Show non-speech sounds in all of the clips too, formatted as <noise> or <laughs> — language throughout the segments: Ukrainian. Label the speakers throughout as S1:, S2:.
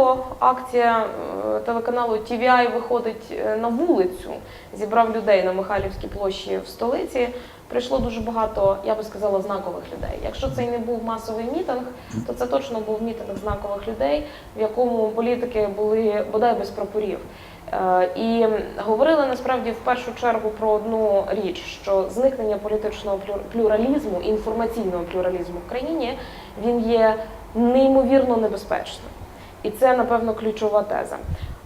S1: важливо, акція е, телеканалу TVI виходить е, на вулицю, зібрав людей на Михайлівській площі в столиці. Прийшло дуже багато, я би сказала, знакових людей. Якщо це і не був масовий мітинг, то це точно був мітинг знакових людей, в якому політики були бодай без прапорів. Е, І говорили насправді в першу чергу про одну річ: що зникнення політичного плю- плюралізму, інформаційного плюралізму в країні він є неймовірно небезпечним. І це, напевно, ключова теза.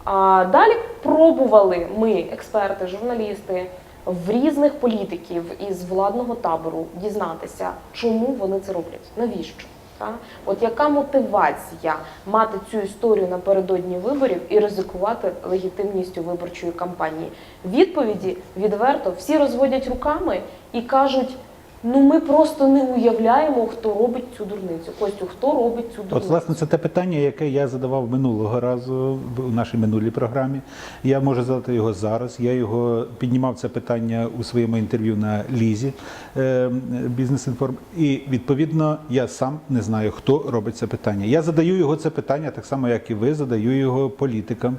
S1: А далі пробували ми, експерти, журналісти, в різних політиків із владного табору дізнатися, чому вони це роблять, навіщо. Та? От яка мотивація мати цю історію напередодні виборів і ризикувати легітимністю виборчої кампанії? Відповіді відверто всі розводять руками і кажуть: ну ми просто не уявляємо, хто робить цю дурницю. Костю, хто робить цю дурницю?
S2: От, власне, це те питання, яке я задавав минулого разу в- нашій минулій програмі. Я можу задати його зараз. Я його піднімав це питання у своєму інтерв'ю на Лізі е, Бізнес Інформ. І відповідно я сам не знаю, хто робить це питання. Я задаю його це питання так само, як і ви, задаю його політикам,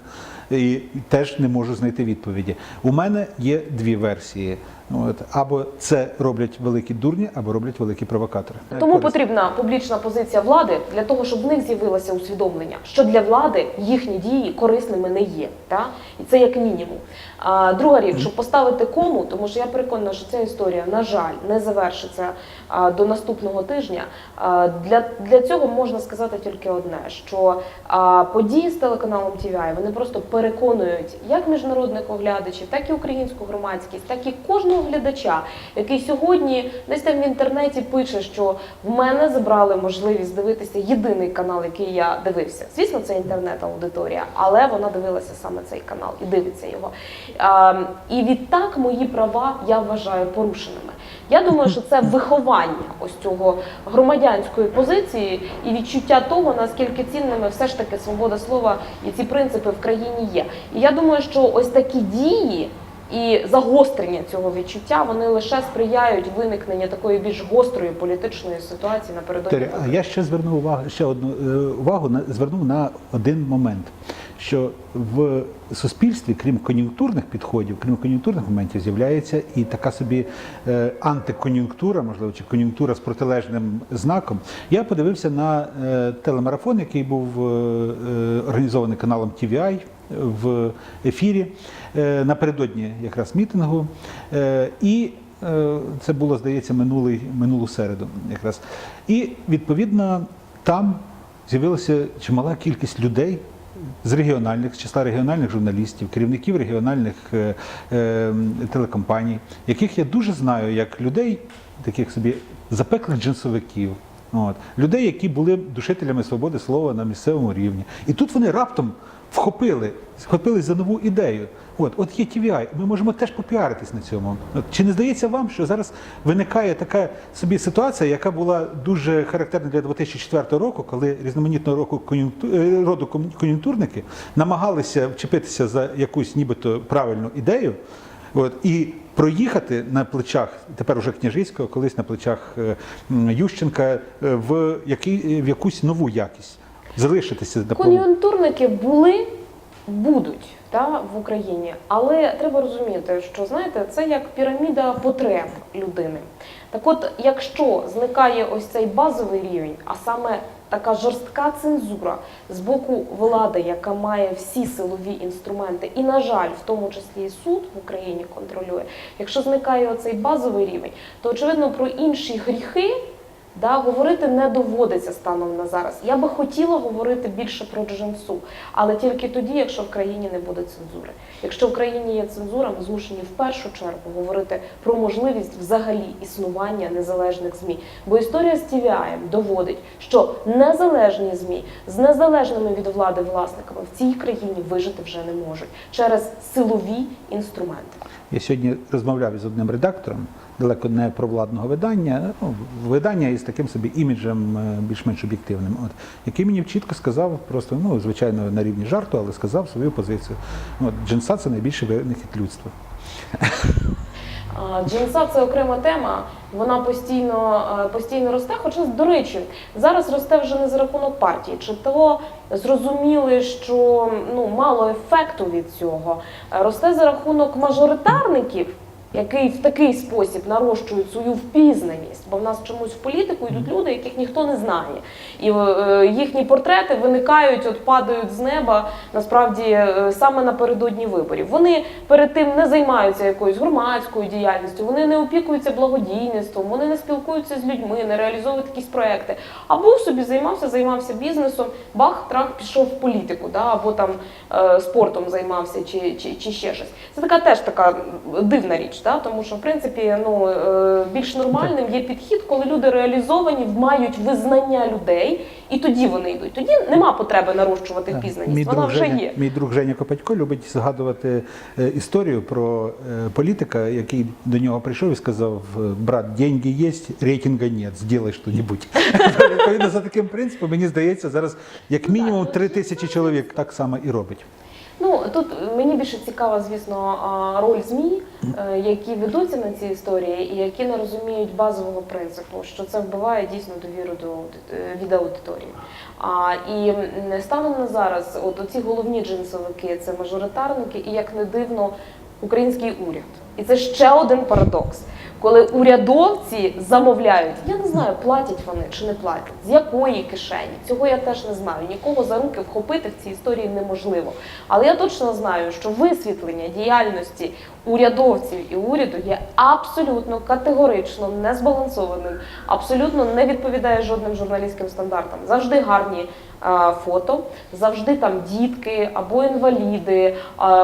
S2: і теж не можу знайти відповіді. У мене є дві версії. От або це роблять великі дурні, або роблять великі провокатори.
S1: Тому
S2: Корисно.
S1: потрібна публічна позиція влади для того, щоб в них з'явилося усвідомлення, що для влади їхні дії корисними не є. Та? І це як мінімум. А, друга річ, щоб поставити кому, тому що я переконана, що ця історія, на жаль, не завершиться а, до наступного тижня. А, для, для цього можна сказати тільки одне: що а, події з телеканалом TVI, вони просто переконують як міжнародних оглядачів, так і українську громадськість, так і кожного глядача, який сьогодні десь там в інтернеті пише, що в мене забрали можливість дивитися єдиний канал, який я дивився. Звісно, це інтернет-аудиторія, але вона дивилася саме цей канал і дивиться його. А, і відтак мої права я вважаю порушеними. Я думаю, що це виховання ось цього громадянської позиції і відчуття того, наскільки цінними все ж таки свобода слова і ці принципи в країні є. І я думаю, що ось такі дії. І загострення цього відчуття вони лише сприяють виникненню такої більш гострої політичної ситуації напередодні.
S2: А я ще звернув увагу ще одну е, увагу на звернув на один момент, що в суспільстві, крім кон'юнктурних підходів, крім кон'юнктурних моментів, з'являється і така собі е, антикон'юнктура, можливо, чи кон'юнктура з протилежним знаком. Я подивився на е, телемарафон, який був е, організований каналом TVI в ефірі напередодні якраз мітингу. І Це було, здається, минулий, минулу середу якраз. І відповідно там з'явилася чимала кількість людей з регіональних, з числа регіональних журналістів, керівників регіональних е, е, телекомпаній, яких я дуже знаю як людей, таких собі запеклих джинсовиків. От. Людей, які були душителями свободи слова на місцевому рівні. І тут вони раптом вхопили, схопились за нову ідею. От, от є TVI, ми можемо теж попіаритись на цьому. От, чи не здається вам, що зараз виникає така собі ситуація, яка була дуже характерна для 2004 року, коли різноманітного року кон'юнкту- е, роду кон- кон'юнктурники намагалися вчепитися за якусь нібито правильну ідею, от, і проїхати на плечах тепер уже княжицького, колись на плечах е, Ющенка е, в, який, в якусь нову якість. Залишитися на.
S1: Кон'юнктурники були, будуть та, в Україні, але треба розуміти, що знаєте, це як піраміда потреб людини. Так от, якщо зникає ось цей базовий рівень, а саме така жорстка цензура з боку влади, яка має всі силові інструменти, і, на жаль, в тому числі і суд в Україні контролює, якщо зникає оцей базовий рівень, то очевидно про інші гріхи. Да, говорити не доводиться станом на зараз. Я би хотіла говорити більше про джинсу, але тільки тоді, якщо в країні не буде цензури. Якщо в країні є цензура, ми змушені в першу чергу говорити про можливість взагалі існування незалежних змі. Бо історія з TVI доводить, що незалежні змі з незалежними від влади власниками в цій країні вижити вже не можуть через силові інструменти.
S2: Я сьогодні розмовляв із одним редактором, далеко не про владного видання, ну, видання із таким собі іміджем е, більш-менш об'єктивним, от, який мені чітко сказав, просто, ну, звичайно, на рівні жарту, але сказав свою позицію. От, джинса це найбільший винахід людства.
S1: Джинса це окрема тема. Вона постійно, е, постійно росте. Хоча, до речі, зараз росте вже не за рахунок партії. Чи то зрозуміли, що ну мало ефекту від цього. Росте за рахунок мажоритарників, які в такий спосіб нарощують свою впізнаність. Бо в нас чомусь в політику йдуть люди, яких ніхто не знає. І е, їхні портрети виникають, от падають з неба насправді е, саме напередодні виборів. Вони перед тим не займаються якоюсь громадською діяльністю, вони не опікуються благодійництвом, вони не спілкуються з людьми, не реалізовують якісь проекти. А був собі займався, займався бізнесом, бах, трах, пішов в політику, да, або там е, спортом займався, чи, чи, чи ще щось. Це така теж така дивна річ, да, тому що в принципі ну е, більш нормальним є підхід, коли люди реалізовані, мають визнання людей, і тоді вони йдуть. Тоді нема потреби нарощувати впізнаність.
S2: Мій
S1: Вона
S2: друг,
S1: вже
S2: Женя,
S1: є.
S2: мій друг Женя Копатько любить згадувати е, історію про е, політика, який до нього прийшов і сказав: брат, деньги є, рейтинга нет, зробай що-небудь. <laughs> Відповідно за таким принципом, мені здається, зараз як мінімум три тисячі чоловік так само і робить.
S1: Ну тут мені більше цікава, звісно, роль змі, які ведуться на ці історії, і які не розуміють базового принципу, що це вбиває дійсно довіру до е, від аудиторії. А і станом на зараз, от оці головні джинсовики це мажоритарники, і як не дивно, український уряд. І це ще один парадокс. Коли урядовці замовляють, я не знаю, платять вони чи не платять, з якої кишені. Цього я теж не знаю. Нікого за руки вхопити в цій історії неможливо. Але я точно знаю, що висвітлення діяльності урядовців і уряду є абсолютно категорично незбалансованим, абсолютно не відповідає жодним журналістським стандартам. Завжди гарні е, фото, завжди там дітки або інваліди, е,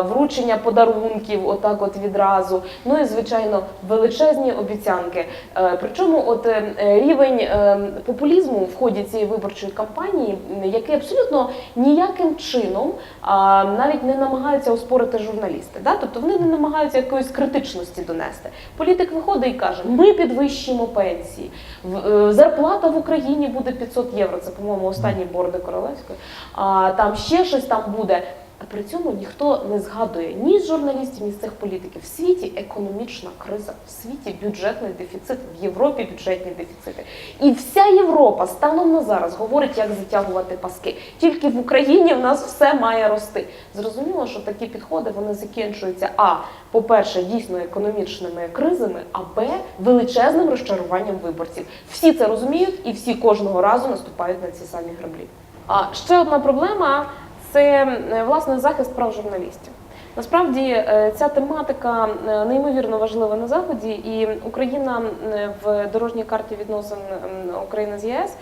S1: вручення подарунків, отак от відразу. Ну і звичайно величезні обіцянки. Е, Причому, от рівень е, популізму в ході цієї виборчої кампанії, який абсолютно ніяким чином а, навіть не намагаються оспорити журналісти. Да? Тобто вони не намагаються якоїсь критичності донести. Політик виходить і каже: ми підвищимо пенсії. Е, Зарплата в Україні буде 500 євро. Це, по-моєму, останні борди королевської. А там ще щось там буде. А при цьому ніхто не згадує ні з журналістів, ні з цих політиків. В світі економічна криза, в світі бюджетний дефіцит, в Європі бюджетні дефіцити. І вся Європа станом на зараз говорить, як затягувати паски. Тільки в Україні в нас все має рости. Зрозуміло, що такі підходи вони закінчуються. А по-перше, дійсно економічними кризами, а Б величезним розчаруванням виборців. Всі це розуміють і всі кожного разу наступають на ці самі граблі. А ще одна проблема це е, власне захист прав журналістів. Насправді е, ця тематика е, неймовірно важлива на заході, і Україна в дорожній карті відносин України з ЄС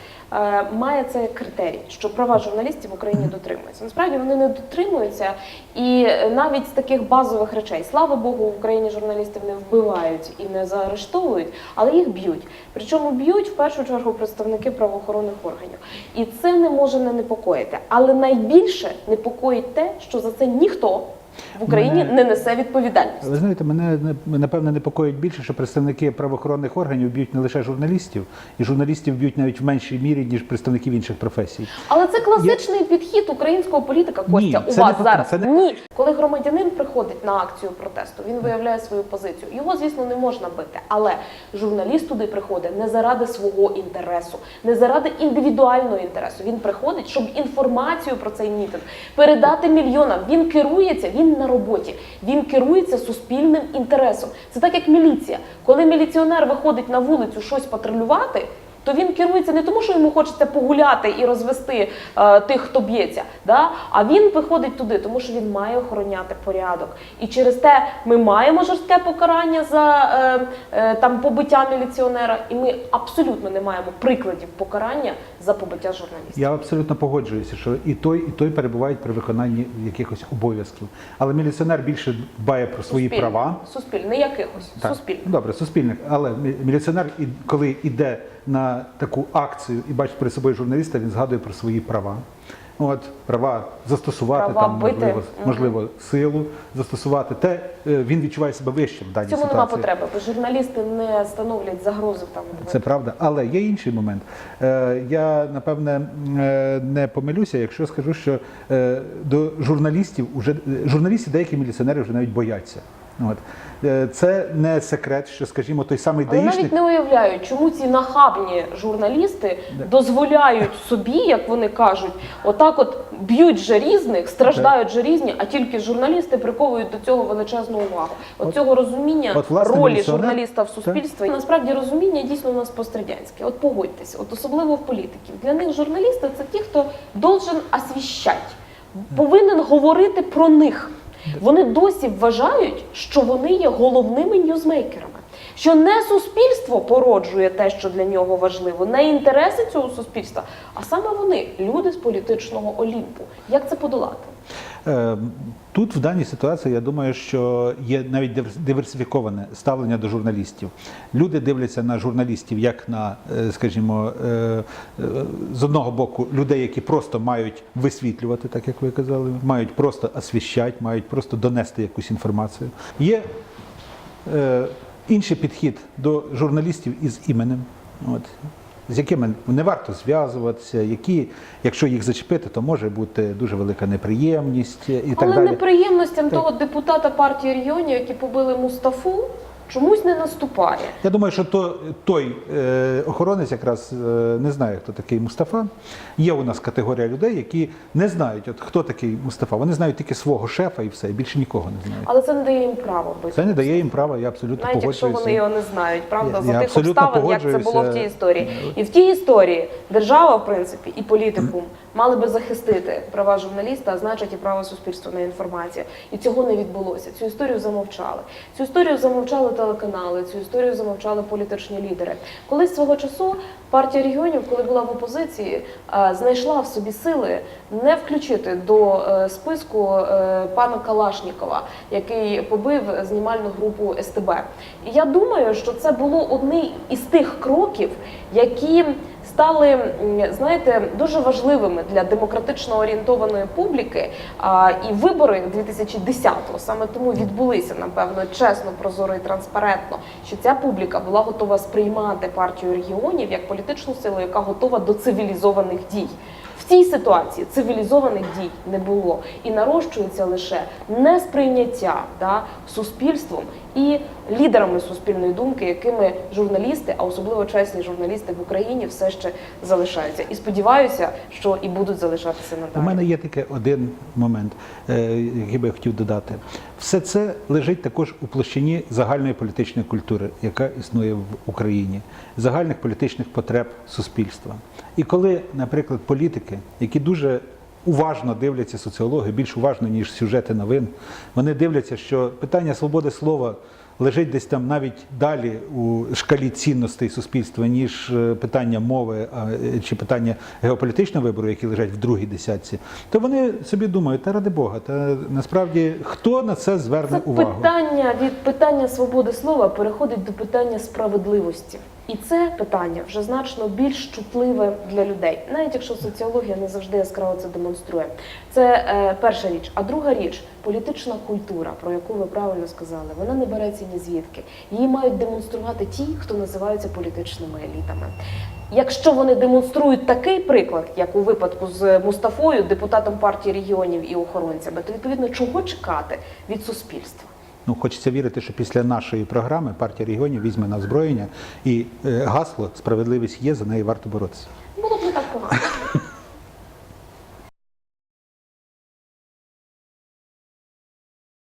S1: має це як критерій, що права журналістів в Україні дотримуються. Насправді вони не дотримуються, і е, навіть з таких базових речей, слава Богу, в Україні журналістів не вбивають і не заарештовують, але їх б'ють. Причому б'ють в першу чергу представники правоохоронних органів, і це не може не непокоїти. Але найбільше непокоїть те, що за це ніхто в Україні
S2: Мене-
S1: не несе відповідальність.
S2: Ви знаєте, мене не- напевне непокоїть більше, що представники правоохоронних органів б'ють не лише журналістів, і журналістів б'ють навіть в меншій мірі, ніж представників інших професій.
S1: Але це класичний підхід українського політика. Костя,
S2: Ні,
S1: у
S2: це
S1: вас
S2: не
S1: зараз
S2: це не-
S1: ні. Коли громадянин приходить на акцію протесту, він виявляє свою позицію. Його, звісно, не можна бити. Але журналіст туди приходить не заради свого інтересу, не заради індивідуального інтересу. Він приходить, щоб інформацію про цей мітинг передати мільйонам. Він керується, він на роботі. Він керується суспільним інтересом. Це так, як міліція. Коли міліціонер виходить на вулицю щось патрулювати. То він керується не тому, що йому хочеться погуляти і розвести е, тих, хто б'ється, да? а він виходить туди, тому що він має охороняти порядок. І через те ми маємо жорстке покарання за е, е, там побиття міліціонера, і ми абсолютно не маємо прикладів покарання за побиття журналістів.
S2: Я абсолютно погоджуюся, що і той, і той перебувають при виконанні якихось обов'язків. Але міліціонер більше дбає про свої
S1: Суспільних.
S2: права.
S1: Суспільне, не якихось,
S2: Так,
S1: суспільних.
S2: Добре, суспільних. Але мі- міліціонер, і- коли йде на таку акцію і бачить перед собою журналіста, він згадує про свої права. От права застосувати
S1: Права
S2: там
S1: бити.
S2: можливо, можливо силу застосувати. Те е, він відчуває себе вищим в даній
S1: цьому нема потреби, бо журналісти не становлять загрози там.
S2: Це правда, але є інший момент. Е, я напевне е, не помилюся, якщо скажу, що до журналістів уже журналістів деякі міліціонери вже навіть бояться. От. Е, Це не секрет, що, скажімо, той самий
S1: Але
S2: даїшник.
S1: навіть не уявляю, чому ці нахабні журналісти дозволяють собі, як вони кажуть, отак от б'ють же різних, страждають же різні, а тільки журналісти приковують до цього величезну увагу. От,
S2: От-
S1: цього розуміння
S2: от, власне,
S1: ролі
S2: міліціонер-
S1: журналіста в суспільстві. І насправді розуміння дійсно у нас пострадянське. От погодьтеся, от особливо в політиків. Для них журналісти це ті, хто должен освіщати, повинен говорити про них. Вони досі вважають, що вони є головними ньюзмейкерами. Що не суспільство породжує те, що для нього важливо, не інтереси цього суспільства, а саме вони, люди з політичного олімпу. Як це подолати?
S2: Е, Тут в даній ситуації я думаю, що є навіть диверс- диверсифіковане ставлення до журналістів. Люди дивляться на журналістів як на, е, скажімо, е, з одного боку людей, які просто мають висвітлювати, так як ви казали, мають просто освіщати, мають просто донести якусь інформацію. Є інший підхід до журналістів із іменем. От. З якими не варто зв'язуватися, які, якщо їх зачепити, то може бути дуже велика неприємність і так
S1: Але неприємностям
S2: Так.
S1: того депутата партії регіонів, які побили Мустафу, чомусь не наступає.
S2: Я думаю, що то, той е, охоронець якраз е, не знає, хто такий Мустафа. Є у нас категорія людей, які не знають, от, хто такий Мустафа. Вони знають тільки свого шефа і все, і більше нікого не знають.
S1: Але це не дає їм права бити.
S2: Це не дає їм права, я абсолютно
S1: Навіть якщо вони його не знають, правда,
S2: Я-
S1: за
S2: я
S1: тих обставин, як це було в тій історії. І в тій історії держава, в принципі, і політикум <clears throat> мали би захистити права журналіста, а значить і право суспільства на інформацію. І цього не відбулося. Цю історію замовчали. Цю історію замовчали телеканали, цю історію замовчали політичні лідери. Колись свого часу партія регіонів, коли була в опозиції, е, знайшла в собі сили не включити до е, списку е, пана Калашнікова, який побив знімальну групу СТБ. І я думаю, що це було одним із тих кроків, які стали, знаєте, дуже важливими для демократично орієнтованої публіки. І вибори 2010-го саме тому відбулися, напевно, чесно, прозоро і транспарентно, що ця публіка була готова сприймати партію регіонів як політичну силу, яка готова до цивілізованих дій. Цій ситуації цивілізованих дій не було і нарощується лише несприйняття да, суспільством і лідерами суспільної думки, якими журналісти, а особливо чесні журналісти в Україні, все ще залишаються. І сподіваюся, що і будуть залишатися
S2: У
S1: надалі.
S2: мене є тільки один момент, е, який би я хотів додати. Все це лежить також у площині загальної політичної культури, яка існує в Україні, загальних політичних потреб суспільства. І коли, наприклад, політики, які дуже уважно дивляться соціологію, більш уважно, ніж сюжети новин, вони дивляться, що питання свободи слова лежить десь там навіть далі у шкалі цінностей суспільства, ніж е, питання мови е, чи питання геополітичного вибору, які лежать в другій десятці, то вони собі думають, та ради Бога, та насправді хто на це зверне
S1: Це
S2: увагу?
S1: питання від питання свободи слова переходить до питання справедливості. І це питання вже значно більш чутливе для людей, навіть якщо соціологія не завжди яскраво це демонструє. Це е, перша річ. А друга річ політична культура, про яку ви правильно сказали, вона не береться ні звідки. Її мають демонструвати ті, хто називаються політичними елітами. Якщо вони демонструють такий приклад, як у випадку з Мустафою, депутатом партії регіонів і охоронцями, то відповідно чого чекати від суспільства?
S2: Ну хочеться вірити, що після нашої програми партія регіонів візьме на озброєння і е, гасло справедливість є за неї варто боротися.
S1: Було б не так погано.